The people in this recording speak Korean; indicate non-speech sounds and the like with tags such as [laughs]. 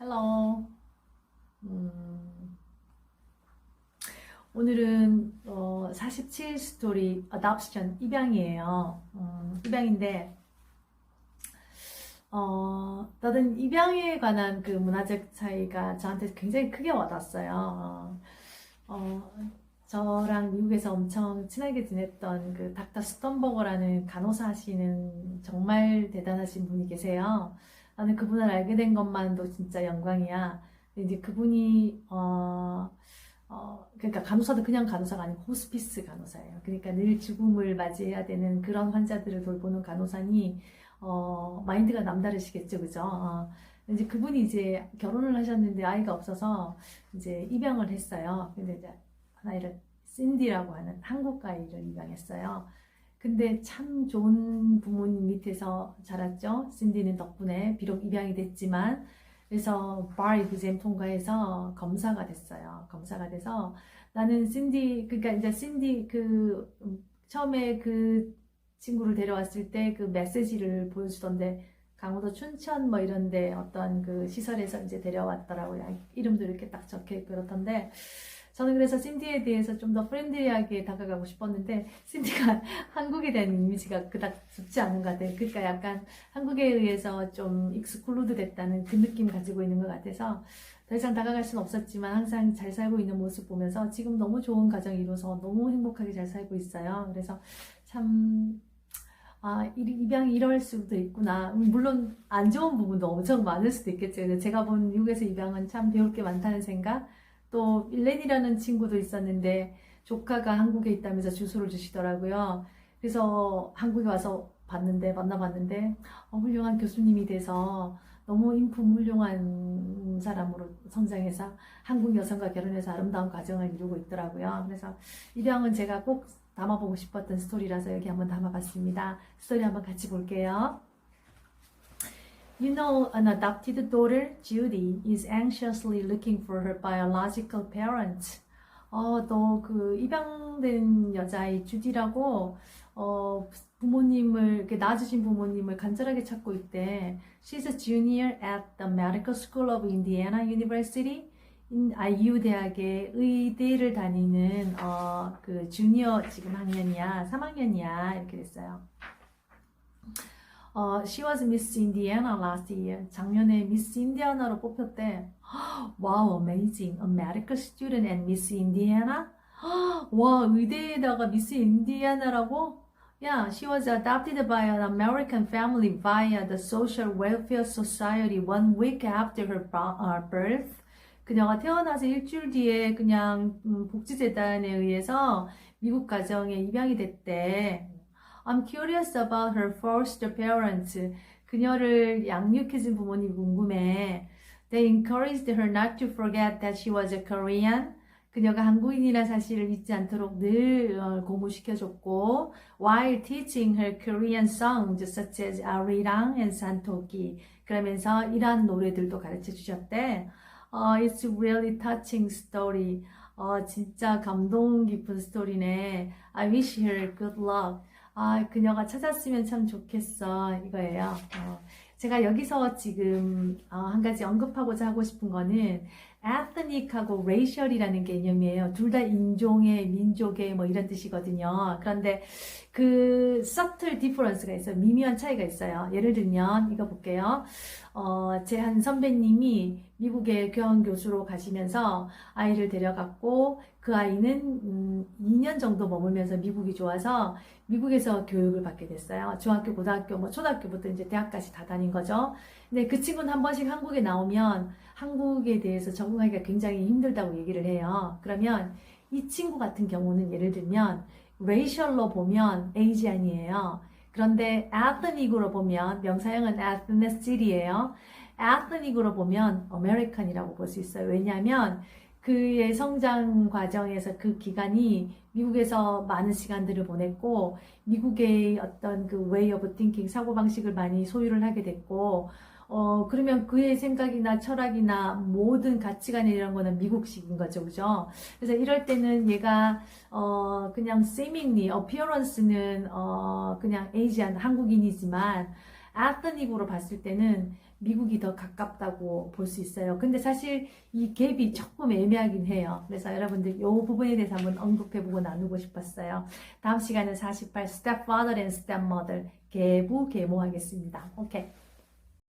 헬로. 음, 오늘은 어, 47 스토리 어답션 입양이에요. 음, 입양인데 어, 나는 입양에 관한 그 문화적 차이가 저한테 굉장히 크게 와닿았어요. 어, 어, 저랑 미국에서 엄청 친하게 지냈던 그 닥터 스톤버거라는 간호사 하시는 정말 대단하신 분이 계세요. 나는 그분을 알게 된 것만도 진짜 영광이야. 이제 그분이 어, 어, 그러니까 간호사도 그냥 간호사가 아니고 호스피스 간호사예요. 그러니까 늘 죽음을 맞이해야 되는 그런 환자들을 돌보는 간호사니 어, 마인드가 남다르시겠죠, 그죠? 어, 이제 그분이 이제 결혼을 하셨는데 아이가 없어서 이제 입양을 했어요. 근데 이제 아이를 신디라고 하는 한국 아이를 입양했어요. 근데 참 좋은 부모님 밑에서 자랐죠. 신디는 덕분에 비록 입양이 됐지만 그래서 bar exam 통과해서 검사가 됐어요. 검사가 돼서 나는 신디 그러니까 이제 신디 그 음, 처음에 그 친구를 데려왔을 때 그 메시지를 보여주던데 강원도 춘천 뭐 이런데 어떤 그 시설에서 이제 데려왔더라고요. 이름도 이렇게 딱 적혀 그렇던데 저는 그래서 신디에 대해서 좀 더 프렌들리하게 다가가고 싶었는데 신디가 [laughs] 한국에 대한 이미지가 그닥 좋지 않은 것 같아요. 그러니까 약간 한국에 의해서 좀 익스클루드 됐다는 그 느낌 가지고 있는 것 같아서 더 이상 다가갈 수는 없었지만 항상 잘 살고 있는 모습 보면서 지금 너무 좋은 가정 이루어서 너무 행복하게 잘 살고 있어요. 그래서 참 아, 이- 입양이 이럴 수도 있구나. 음, 물론 안 좋은 부분도 엄청 많을 수도 있겠죠. 제가 본 미국에서 입양은 참 배울 게 많다는 생각. 또 일렌이라는 친구도 있었는데 조카가 한국에 있다면서 주소를 주시더라고요. 그래서 한국에 와서 봤는데 만나봤는데 어, 훌륭한 교수님이 돼서 너무 인품 훌륭한 사람으로 성장해서 한국 여성과 결혼해서 아름다운 가정을 이루고 있더라고요. 그래서 입양은 제가 꼭 담아보고 싶었던 스토리라서 여기 한번 담아봤습니다. 스토리 한번 같이 볼게요. You know, an adopted daughter, Judy, is anxiously looking for her biological parents. 어, 또그 입양된 여자의 주디라고 어, 부모님을 이렇게 낳아주신 부모님을 간절하게 찾고 있대. She's a junior at the Medical School of Indiana University. 인- IU 대학의 의대를 다니는 어, 그 주니어 지금 학년이야, 3학년이야 이렇게 됐어요. 어, she was Miss Indiana last year. 작년에 미스 인디아나로 뽑혔대. 와우, amazing. A medical student at Miss Indiana? 와, 의대에다가 미스 인디아나라고? Yeah, she was adopted by an American family via the Social Welfare Society one week after her uh, birth. 그녀가 태어나서 일주일 뒤에 그냥 음, 복지재단에 의해서 미국 가정에 입양이 됐대. I'm curious about her foster parents. 그녀를 양육해준 부모님이 궁금해. They encouraged her not to forget that she was a Korean. 그녀가 한국인이라는 사실을 잊지 않도록 늘 어, 공부시켜줬고, while teaching her Korean songs such as 아리랑 and 산토기. 그러면서 이러한 노래들도 가르쳐 주셨대. 어, it's really touching story. 어, 진짜 감동 깊은 스토리네. I wish her good luck. 아, 그녀가 찾았으면 참 좋겠어. 이거예요. 어, 제가 여기서 지금 어, 한 가지 언급하고자 하고 싶은 거는 ethnic하고 racial이라는 개념이에요. 둘 다 인종의, 민족의 뭐 이런 뜻이거든요. 그런데 그 subtle difference가 있어요. 미묘한 차이가 있어요. 예를 들면 이거 볼게요. 어, 제 한 선배님이 미국에 교환 교수로 가시면서 아이를 데려갔고 그 아이는 음, 2년 정도 머물면서 미국이 좋아서 미국에서 교육을 받게 됐어요. 중학교, 고등학교, 뭐 초등학교부터 이제 대학까지 다 다닌 거죠. 근데 그 친구는 한 번씩 한국에 나오면 한국에 대해서 적응하기가 굉장히 힘들다고 얘기를 해요. 그러면 이 친구 같은 경우는 예를 들면 racial로 보면 Asian이에요. 그런데 ethnic으로 보면 명사형은 ethnic이에요. ethnic으로 보면 American이라고 볼 수 있어요. 왜냐하면 그의 성장 과정에서 그 기간이 미국에서 많은 시간들을 보냈고 미국의 어떤 그 way of thinking 사고방식을 많이 소유를 하게 됐고 어 그러면 그의 생각이나 철학이나 모든 가치관 이런 거는 미국식인 거죠 그죠 그래서 이럴 때는 얘가 어 그냥 seemingly appearance는 어 그냥 Asian 한국인이지만 ethnic으로 봤을 때는 미국이 더 가깝다고 볼 수 있어요. 근데 사실 이 갭이 조금 애매하긴 해요. 그래서 여러분들 이 부분에 대해서 한번 언급해보고 나누고 싶었어요. 다음 시간은 48 stepfather and stepmother 계부 계모 하겠습니다. 오케이.